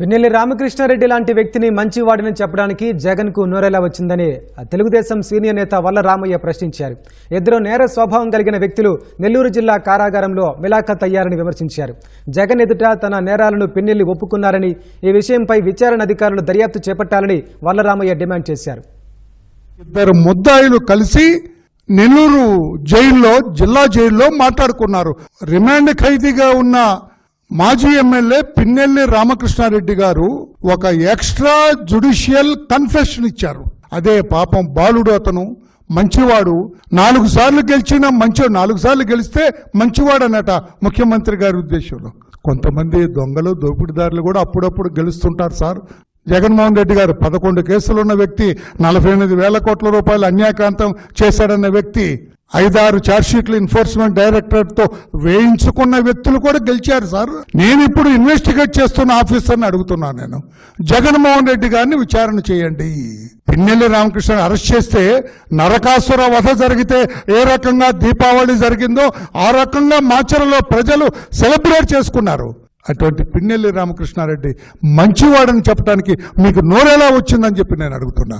పిన్నెల్లి రామకృష్ణారెడ్డి లాంటి వ్యక్తిని మంచివాడిని చెప్పడానికి జగన్కు నోరెలా వచ్చిందని తెలుగుదేశం సీనియర్ నేత వల్ల రామయ్య ప్రశ్నించారు. ఇద్దరు నేర స్వభావం కలిగిన వ్యక్తులు నెల్లూరు జిల్లా కారాగారంలో మిలాఖత్ అయ్యారని విమర్శించారు. జగన్ ఎదుట తన నేరాలను పిన్నెల్లి ఒప్పుకున్నారని ఈ విషయంపై విచారణ అధికారులు దర్యాప్తు చేపట్టాలని వల్లరామయ్య డిమాండ్ చేశారు. ఇద్దరు ముద్దాయిలు కలిసి నెల్లూరు జైల్లో జిల్లా జైల్లో మాట్లాడుకున్నారు. రిమాండ్ ఖైదీగా ఉన్న మాజీ ఎమ్మెల్యే పిన్నెల్లి రామకృష్ణారెడ్డి గారు ఒక ఎక్స్ట్రా జుడిషియల్ కన్ఫెషన్ ఇచ్చారు. అదే పాపం బాలుడు అతను మంచివాడు. నాలుగు సార్లు గెలిచిన మంచి నాలుగు సార్లు గెలిస్తే మంచివాడనట ముఖ్యమంత్రి గారి ఉద్దేశంలో. కొంతమంది దొంగలు దోపిడీదారులు కూడా అప్పుడప్పుడు గెలుస్తుంటారు సార్. జగన్మోహన్ రెడ్డి గారు పదకొండు కేసులు ఉన్న వ్యక్తి నలభై ఎనిమిది వేల కోట్ల రూపాయలు అన్యాయకాంతం చేశాడన్న వ్యక్తి ఐదారు ఛార్జ్షీట్లు ఎన్ఫోర్స్మెంట్ డైరెక్టరేట్తో వేయించుకున్న వ్యక్తులు కూడా గెలిచారు సార్. నేను ఇప్పుడు ఇన్వెస్టిగేట్ చేస్తున్న ఆఫీసర్ని అడుగుతున్నాను నేను. జగన్మోహన్ రెడ్డి గారిని విచారణ చేయండి. పిన్నెల్లి రామకృష్ణ అరెస్ట్ చేస్తే నరకాసుర వధ జరిగితే ఏ రకంగా దీపావళి జరిగిందో ఆ రకంగా మాచరలో ప్రజలు సెలబ్రేట్ చేసుకున్నారు. అటువంటి పిన్నెల్లి రామకృష్ణారెడ్డి మంచివాడని చెప్పడానికి మీకు నోరెలా వచ్చిందని చెప్పి నేను అడుగుతున్నా.